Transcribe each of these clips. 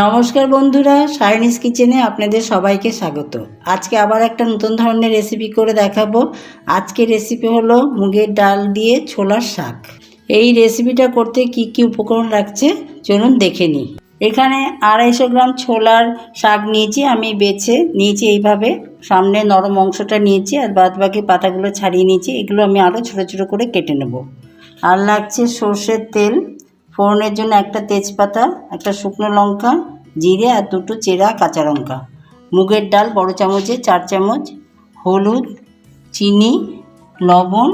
নমস্কার বন্ধুরা সায়নিস কিচেনে আপনাদের সবাইকে স্বাগত। আজকে আবার একটা নতুন ধরনের রেসিপি করে দেখাবো। আজকে রেসিপি হলো মুগের ডাল দিয়ে ছোলার শাক। এই রেসিপিটা করতে কি কি উপকরণ লাগছে চলুন দেখে নিই। এখানে আড়াইশো গ্রাম ছোলার শাক নিয়েছি, আমি বেছে নিয়েছি এইভাবে। সামনে নরম অংশটা নিয়েছি আর বাদ বাকি পাতাগুলো ছাড়িয়ে নিয়েছি, এগুলো আমি আরও ছোটো ছোটো করে কেটে নেব। আর লাগছে সর্ষের তেল, ফোড়নের জন্য একটা তেজপাতা, একটা শুকনো লঙ্কা জিরে আর দুটো চেরা কাঁচা লঙ্কা। মুগের ডাল বড় চামচে চার চামচ, হলুদ, চিনি, লবণ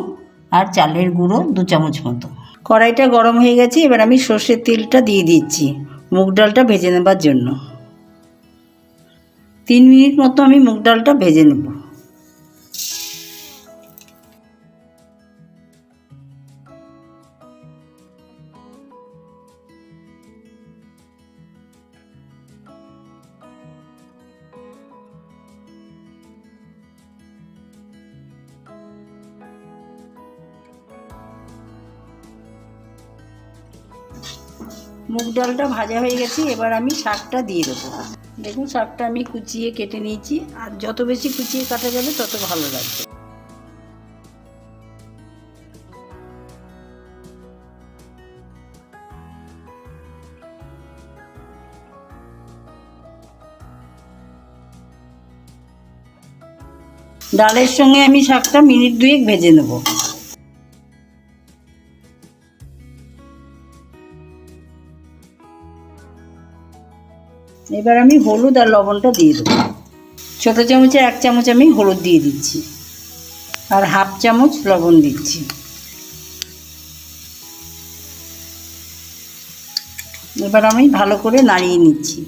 আর চালের গুঁড়ো দু চামচ মতো। কড়াইটা গরম হয়ে গেছে, এবার আমি সর্ষের তেলটা দিয়ে দিচ্ছি মুগ ডালটা ভেজে নেবার জন্য। তিন মিনিট মতো আমি মুগ ডালটা ভেজে নেব। মুগ ডালটা ভাজা হয়ে গেছে, এবার আমি শাকটা দিয়ে দেবো। দেখুন, শাকটা আমি কুচিয়ে কেটে নিয়েছি, আর যত বেশি কুচিয়ে কাটা যাবে, তত ভালো লাগবে। ডালের সঙ্গে আমি শাকটা মিনিট দুয়েক ভেজে নেব। এবার আমি হলুদ আর লবণটা দিয়ে দেবো। ছোটো চামচে এক চামচ আমি হলুদ দিয়ে দিচ্ছি। আর হাফ চামচ লবণ দিচ্ছি। এবার আমি ভালো করে নাড়িয়ে নিচ্ছি।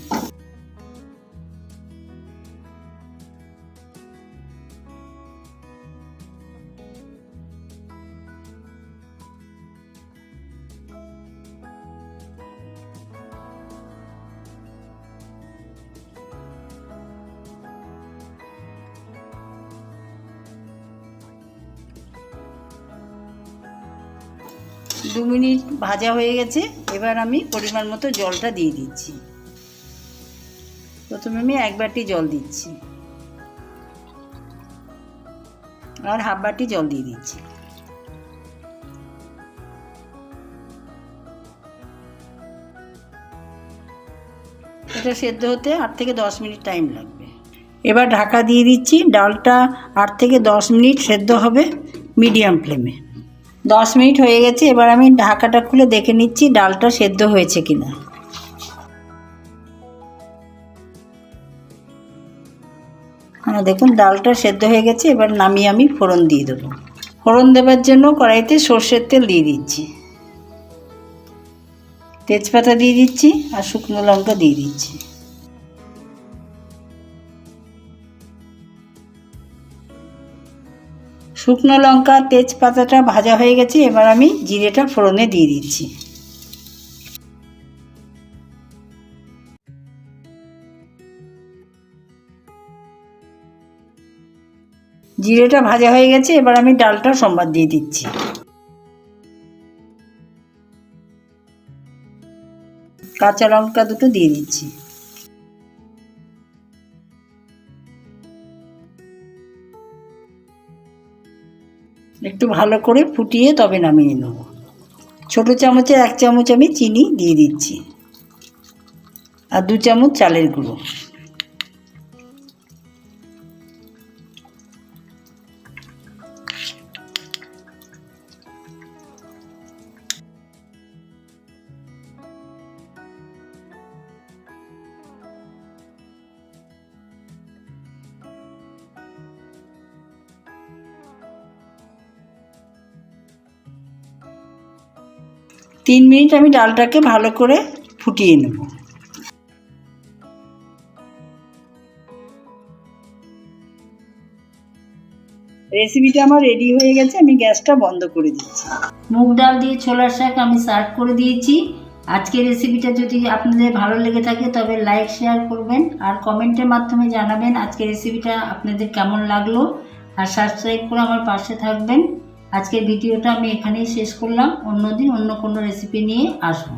দু মিনিট ভাজা হয়ে গেছে, এবার আমি পরিমাণ মতো জলটা দিয়ে দিচ্ছি। প্রথমে আমি এক বাটি জল দিচ্ছি। আর হাফ বাটি জল দিয়ে দিচ্ছি। এটা সেদ্ধ হতে আট থেকে দশ মিনিট টাইম লাগবে। এবার ঢাকা দিয়ে দিচ্ছি, ডালটা আট থেকে দশ মিনিট সেদ্ধ হবে মিডিয়াম ফ্লেমে। দশ মিনিট হয়ে গেছে, এবার আমি ঢাকাটা খুলে দেখে নিচ্ছি ডালটা সেদ্ধ হয়েছে কিনা। হ্যাঁ দেখুন, ডালটা সেদ্ধ হয়ে গেছে, এবার নামিয়ে আমি ফোড়ন দিয়ে দেবো। ফোড়ন দেবার জন্য কড়াইতে সর্ষের তেল দিয়ে দিচ্ছি। তেজপাতা দিয়ে দিচ্ছি আর শুকনো লঙ্কা দিয়ে দিচ্ছি। শুকনো লঙ্কা, তেজপাতাটা ভাজা হয়ে গেছে, এবার আমি জিরেটা ফোড়নে দিয়ে দিচ্ছি। জিরেটা ভাজা হয়ে গেছে, এবার আমি ডালটা সম্বাদ দিয়ে দিচ্ছি। কাঁচা লঙ্কা দুটো দিয়ে দিচ্ছি। একটু ভালো করে ফুটিয়ে তবে নামিয়ে নেব। ছোটো চামচে এক চামচ আমি চিনি দিয়ে দিচ্ছি। আর দু চামচ চালের গুঁড়ো। তিন মিনিট আমি ডালটাকে ভালো করে ফুটিয়ে নেব। রেসিপিটা আমার রেডি হয়ে গেছে, আমি গ্যাসটা বন্ধ করে দিচ্ছি। মুগ ডাল দিয়ে ছোলার শাক আমি সার্ভ করে দিয়েছি। আজকের রেসিপিটা যদি আপনাদের ভালো লেগে থাকে, তবে লাইক, শেয়ার করবেন আর কমেন্টের মাধ্যমে জানাবেন আজকের রেসিপিটা আপনাদের কেমন লাগল। আর সাবস্ক্রাইব করে আমার পাশে থাকবেন। আজকের ভিডিওটা আমি এখানেই শেষ করলাম। অন্যদিন অন্য কোনো রেসিপি নিয়ে আসব।